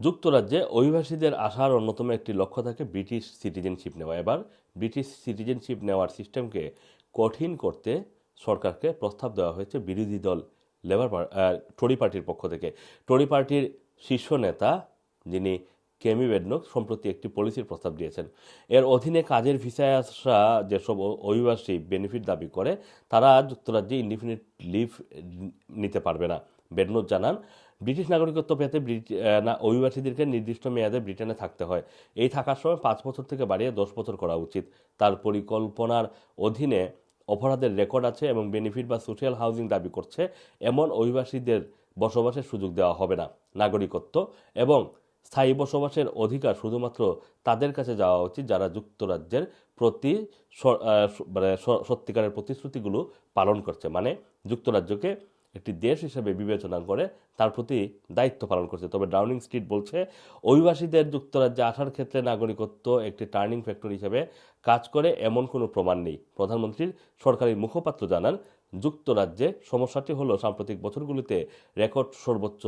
যুক্তরাজ্যে অভিবাসীদের আসার অন্যতম একটি লক্ষ্য থাকে ব্রিটিশ সিটিজেনশিপ নেওয়া। এবার ব্রিটিশ সিটিজেনশিপ নেওয়ার সিস্টেমকে কঠিন করতে সরকারকে প্রস্তাব দেওয়া হয়েছে বিরোধী দল, লেবার টরি পার্টির পক্ষ থেকে। টরি পার্টির শীর্ষ নেতা যিনি কেমি বেডনক সম্প্রতি একটি পলিসির প্রস্তাব দিয়েছেন। এর অধীনে কাজের ভিসায় আসা যেসব অভিবাসী বেনিফিট দাবি করে, তারা যুক্তরাজ্যে ইনডিফিনিট লিভ নিতে পারবে না। বেডনক জানান, ব্রিটিশ নাগরিকত্ব পেতে না, অভিবাসীদেরকে নির্দিষ্ট মেয়াদে ব্রিটেনে থাকতে হয়। এই থাকার সময় পাঁচ বছর থেকে বাড়িয়ে দশ বছর করা উচিত। তার পরিকল্পনার অধীনে অপরাধের রেকর্ড আছে এবং বেনিফিট বা সোশ্যাল হাউজিং দাবি করছে। এমন অভিবাসীদের বসবাসের সুযোগ দেওয়া হবে না নাগরিকত্ব এবং স্থায়ী বসবাসের অধিকার শুধুমাত্র তাদের কাছে যাওয়া উচিত যারা যুক্তরাজ্যের প্রতি মানে সত্যিকারের প্রতিশ্রুতিগুলো পালন করছে। মানে যুক্তরাজ্যকে একটি দেশ হিসেবে বিবেচনা করে তার প্রতি দায়িত্ব পালন করছে। তবে ডাউনিং স্ট্রিট বলছে, অভিবাসীদের যুক্তরাজ্যে আসার ক্ষেত্রে নাগরিকত্ব একটি টার্নিং ফ্যাক্টর হিসেবে কাজ করে, এমন কোনো প্রমাণ নেই। প্রধানমন্ত্রীর সরকারি মুখপাত্র জানান, যুক্তরাজ্যে সমস্যাটি হলো সাম্প্রতিক বছরগুলিতে রেকর্ড সর্বোচ্চ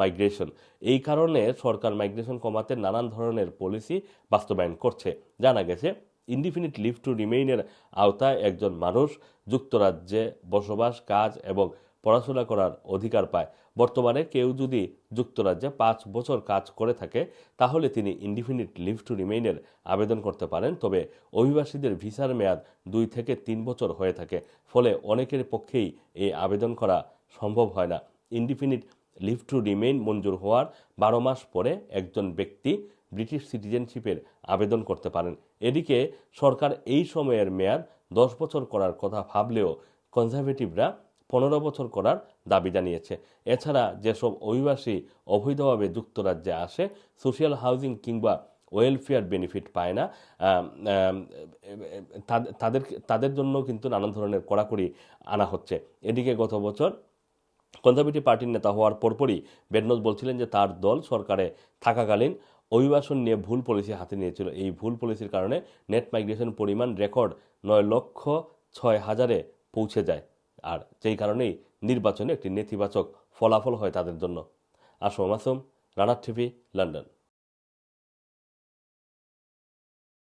মাইগ্রেশন এই কারণে সরকার মাইগ্রেশন কমাতে নানান ধরনের পলিসি বাস্তবায়ন করছে। জানা গেছে ইনডিফিনিট লিভ টু রিমেইনের আওতায় একজন মানুষ যুক্তরাজ্যে বসবাস, কাজ এবং পড়াশোনা করার অধিকার পায়। বর্তমানে কেউ যদি যুক্তরাজ্যে পাঁচ বছর কাজ করে থাকে, তাহলে তিনি ইনডিফিনিট লিভ টু রিমেইনের আবেদন করতে পারেন। তবে অভিবাসীদের ভিসার মেয়াদ দুই থেকে তিন বছর হয়ে থাকে, ফলে অনেকের পক্ষেই এই আবেদন করা সম্ভব হয় না। ইনডিফিনিট লিভ টু রিমেইন মঞ্জুর হওয়ার বারো মাস পরে একজন ব্যক্তি ব্রিটিশ সিটিজেনশিপের আবেদন করতে পারেন। এদিকে সরকার এই সময়ের মেয়াদ দশ বছর করার কথা ভাবলেও কনজারভেটিভরা পনেরো বছর করার দাবি জানিয়েছে। এছাড়া যেসব অভিবাসী অবৈধভাবে যুক্তরাজ্যে আসে, সোশ্যাল হাউজিং কিংবা ওয়েলফেয়ার বেনিফিট পায় না তাদের- তাদের জন্য কিন্তু নানান ধরনের কড়াকড়ি আনা হচ্ছে। এদিকে গত বছর কনজারভেটিভ পার্টির নেতা হওয়ার পরপরই বেডনস বলছিলেন যে তার দল সরকারে থাকাকালীন অভিবাসন নিয়ে ভুল পলিসি হাতে নিয়েছিল। এই ভুল পলিসির কারণে নেট মাইগ্রেশন পরিমাণ রেকর্ড নয় লক্ষ ছয় হাজারে পৌঁছে যায়। আর যেই কারণেই নির্বাচনে একটি নেতিবাচক ফলাফল হয় তাদের জন্য। আসম আসম রানার টিভি, লন্ডন।